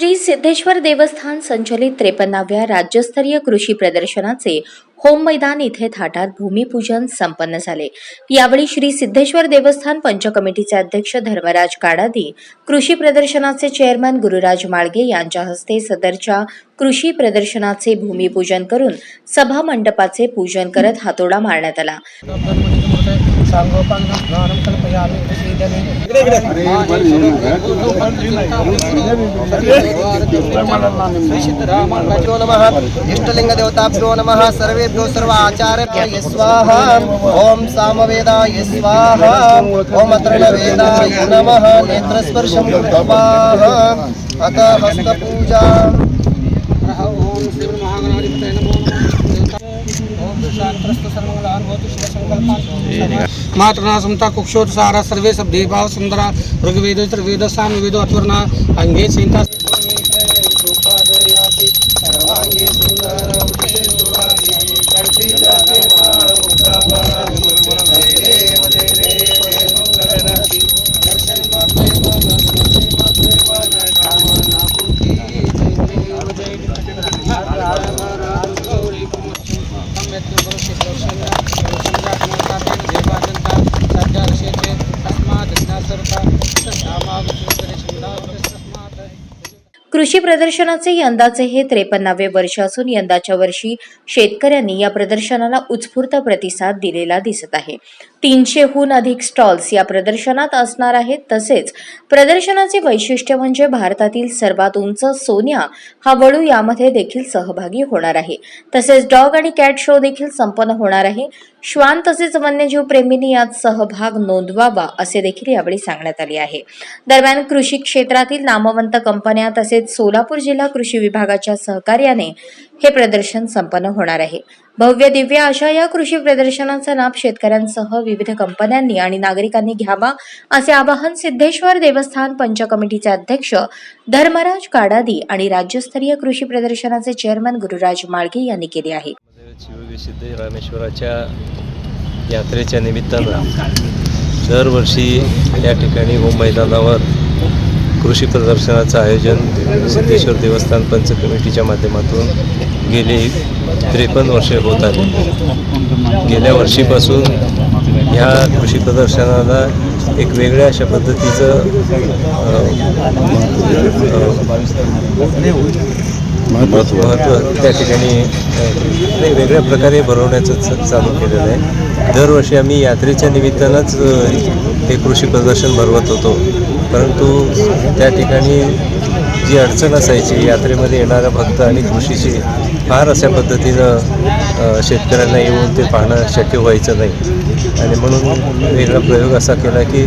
श्री सिद्धेश्वर देवस्थान संचलित त्रेपन्नाव्या राज्यस्तरीय कृषी प्रदर्शनाचे होम मैदान इथे थाटात भूमिपूजन संपन्न झाले. यावेळी श्री सिद्धेश्वर देवस्थान पंच कमिटीचे अध्यक्ष धर्मराज काडादी कृषी प्रदर्शनाचे चेअरमन गुरुराज माळगे यांच्या हस्ते सदरच्या कृषी प्रदर्शनाचे भूमिपूजन करून सभा मंडपाचे पूजन करत हातोडा मारण्यात आला. सांगोपांगं कल्पयामि प्रसीदने श्रीसिद्धरामानुजो नमः इष्टलिङ्गदेवताभ्यो नमः. सर्वेभ्यो सर्व. आचार्य स्वाहा ॐ सामवेदाय स्वाहा. ॐ अत्रणवेदाय नमः. नेत्रस्पर्शं कृत्वा. अथ हस्तपूजा ॐ श्रीमन्महागणाधिपतये नमो मातृना समता कुक्षोत सारा सर्वे शब्दे भाव सुंदरा ऋग्वेद त्रवेद सामवेद अथर्वणा अंगे चिंता कृषी प्रदर्शनाचे यंदाचे हे त्रेपन्नावे वर्ष असून यंदाच्या वर्षी शेतकऱ्यांनी या प्रदर्शनाला उत्स्फूर्त प्रतिसाद दिलेला दिसत आहे. तीनशेहून अधिक स्टॉल्स या प्रदर्शनात असणार आहेत. तसेच प्रदर्शनाचे वैशिष्ट्य म्हणजे भारतातील सर्वात उंच सोन्या हा वळू यामध्ये देखील सहभागी होणार आहे. तसेच डॉग आणि कॅट शो देखील संपन्न होणार आहे. श्वान तसेच वन्यजीव प्रेमींनी यात सहभाग नोंदवावा असे देखील यावेळी सांगण्यात आले आहे. दरम्यान कृषी क्षेत्रातील नामवंत कंपन्या तसेच सोलापूर जिल्हा कृषी विभागाच्या सहकार्याने हे प्रदर्शन संपन्न होणार आहे. भव्य दिव्य अशा या कृषी प्रदर्शनाचा लाभ शेतकऱ्यांसह विविध कंपन्यांनी आणि नागरिकांनी घ्यावा असे आवाहन सिद्धेश्वर देवस्थान पंच कमिटीचे अध्यक्ष धर्मराज काडादी आणि राज्यस्तरीय कृषी प्रदर्शनाचे चेअरमन गुरुराज माळगे यांनी केले आहे. शिवविसिद्ध रामेश्वराच्या यात्रेच्या निमित्तानं दरवर्षी या ठिकाणी होम मैदानावर कृषी प्रदर्शनाचं आयोजन सिद्धेश्वर देवस्थान पंच कमिटीच्या माध्यमातून गेले त्रेपन्न वर्षे होत आले. गेल्या वर्षीपासून ह्या कृषी प्रदर्शनाला एक वेगळ्या अशा पद्धतीचं महत्त्व. त्या ठिकाणी वेगवेगळ्या वेगळ्या प्रकारे भरवण्याचं चालू केलेलं आहे. दरवर्षी आम्ही यात्रेच्या निमित्तानंच हे कृषी प्रदर्शन भरवत होतो. परंतु त्या ठिकाणी जी अडचण असायची यात्रेमध्ये येणारा भक्त आणि कृषीची फार अशा पद्धतीनं शेतकऱ्यांना येऊन ते पाहणं शक्य व्हायचं नाही. आणि म्हणून वेगळा प्रयोग असा केला की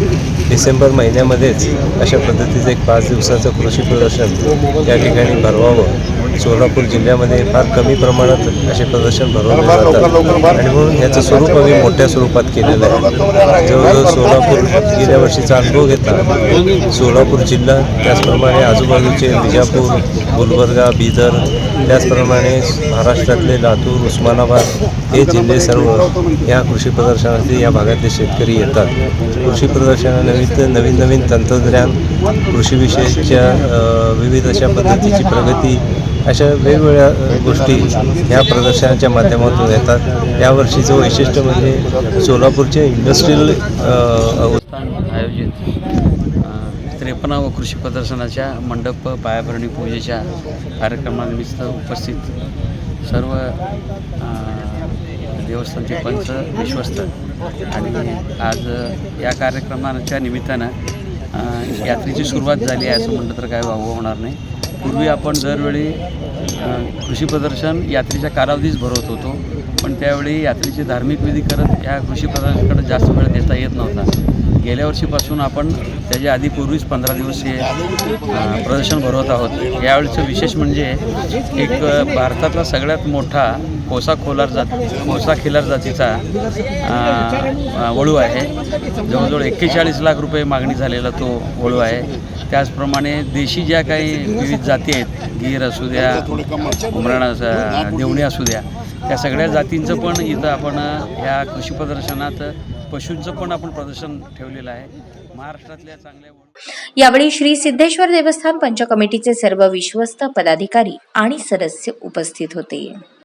डिसेंबर महिन्यामध्येच अशा पद्धतीचं एक पाच दिवसाचं कृषी प्रदर्शन या ठिकाणी भरवावं. सोलापूर जिल्ह्यामध्ये फार कमी प्रमाणात असे प्रदर्शन भरवले जातात. आणि म्हणून याचं स्वरूप आम्ही मोठ्या स्वरूपात केलेलं आहे. जवळजवळ सोलापूर गेल्या वर्षीचा अनुभव घेतला. सोलापूर जिल्हा त्याचप्रमाणे आजूबाजूचे विजापूर गुलबर्गा बिदर त्याचप्रमाणे महाराष्ट्रातले लातूर उस्मानाबाद हे जिल्हे सर्व या कृषी प्रदर्शनासाठी या भागातले शेतकरी येतात. कृषी प्रदर्शनानिमित्त नवीन नवीन तंत्रज्ञान कृषीविषयीच्या विविध अशा पद्धतीची प्रगती अशा वेगवेगळ्या गोष्टी ह्या प्रदर्शनाच्या माध्यमातून येतात. यावर्षीचं वैशिष्ट्य म्हणजे सोलापूरचे इंडस्ट्रीयल आयोजित त्रेपन्नाव कृषी प्रदर्शनाच्या मंडप पायाभरणी पूजेच्या कार्यक्रमानिमित्त उपस्थित सर्व देवस्थानचे पंच विश्वस्त. आणि आज या कार्यक्रमाच्या निमित्तानं यात्रेची सुरुवात झाली आहे असं म्हटलं तर काय वावं होणार नाही. पूर्वी आपण दरवेळी कृषी प्रदर्शन यात्रेच्या कालावधीच भरवत होतो. पण त्यावेळी यात्रेचे धार्मिक विधी करत या कृषी प्रदर्शनाकडे जास्त वेळ देता येत नव्हता. गेल्या वर्षीपासून आपण त्याच्या आधी पूर्वीच पंधरा दिवस हे प्रदर्शन भरवत आहोत. यावेळीचं विशेष म्हणजे एक भारतातला सगळ्यात मोठा कोसा खोलार जात कोसा खिलार जातीचा वळू आहे. जवळजवळ एक्केचाळीस लाख रुपये मागणी झालेला तो वळू आहे. त्याचप्रमाणे देशी ज्या काही विविध जाती आहेत गीर असू द्या उमराण देवणी असू द्या त्या सगळ्या जातींचं पण इथं आपण ह्या कृषी प्रदर्शनात पशूंचं पण आपण प्रदर्शन ठेवलेलं आहे. महाराष्ट्रातल्या चांगल्या यावेळी श्री सिद्धेश्वर देवस्थान पंच कमिटीचे सर्व विश्वस्त पदाधिकारी आणि सदस्य उपस्थित होते.